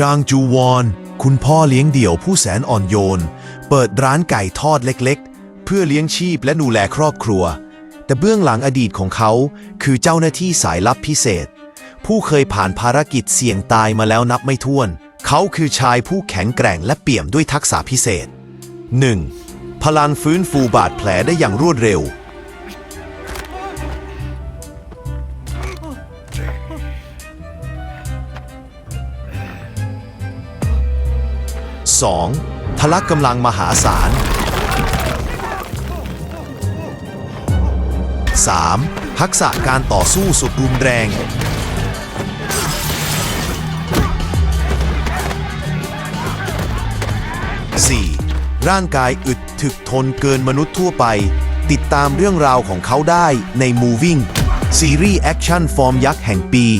จางจูวอน คุณพ่อเลี้ยงเดี่ยวผู้แสนอ่อนโยน เปิดร้านไก่ทอดเล็กๆ เพื่อเลี้ยงชีพและดูแลครอบครัว แต่เบื้องหลังอดีตของเขา คือเจ้าหน้าที่สายลับพิเศษ ผู้เคยผ่านภารกิจเสี่ยงตายมาแล้วนับไม่ถ้วน เขาคือชายผู้แข็งแกร่งและเปี่ยมด้วยทักษะพิเศษ 1. พลังฟื้นฟูบาดแผลได้อย่างรวดเร็ว 2. พละกำลังมหาศาล 3. ทักษะการต่อสู้สุดรุนแรง 4. ร่างกายอึดถึกทนเกินมนุษย์ทั่วไป ติดตามเรื่องราวของเขาได้ใน Moving ซีรีส์แอคชั่นฟอร์มยักษ์แห่งปี 2023